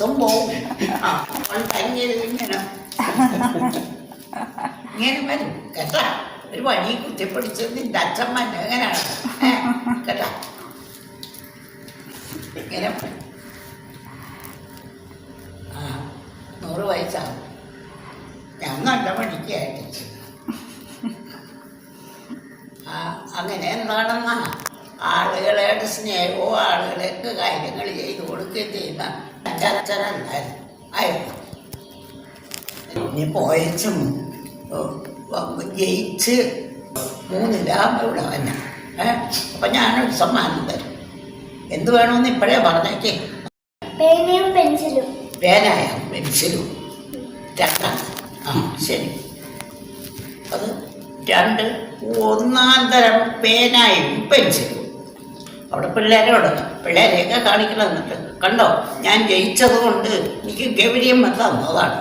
പഠിത്തം പോവും ആ പണ്ടങ്ങനെ ഇങ്ങനെ ഇങ്ങനെ വരും കേട്ടാ ഒരു വഴി കുത്തിപ്പിടിച്ചത് നിന്റെ അച്ഛമ്മ എങ്ങനെയാണ് കേട്ടാ ഇങ്ങനെ ആ നൂറ് വയസ്സാവും ഞാൻ നല്ല പണിക്കായിട്ട് ആ അങ്ങനെ എന്താണെന്നാ ആളുകളായിട്ട് സ്നേഹവും ആളുകളേക്ക് കാര്യങ്ങൾ ചെയ്തു കൊടുക്കുകയും ചെയ്യുന്ന ആയിരുന്നു. ഇനി പോയച്ചും ജയിച്ച് മൂന്നിലാകുമ്പോൾ ഇവിടെ വന്ന. ഞാൻ അപ്പം ഞാനൊരു സമ്മാനം തരും. എന്ത് വേണമെന്ന് ഇപ്പോഴേ പറഞ്ഞേക്കേ. പേനയും പെൻസിലും. പേനായ പെൻസിലും. രണ്ടാം ആ ശരി. അത് രണ്ട് ഒന്നാം തരം പേനായും പെൻസിലും. അവിടെ പിള്ളേരോട് പിള്ളേരെയൊക്കെ കാണിക്കണം എന്നിട്ട് കണ്ടോ? ഞാൻ ജയിച്ചത് കൊണ്ട് എനിക്ക് ഗൗരിയമ്മ തന്നതാണ്.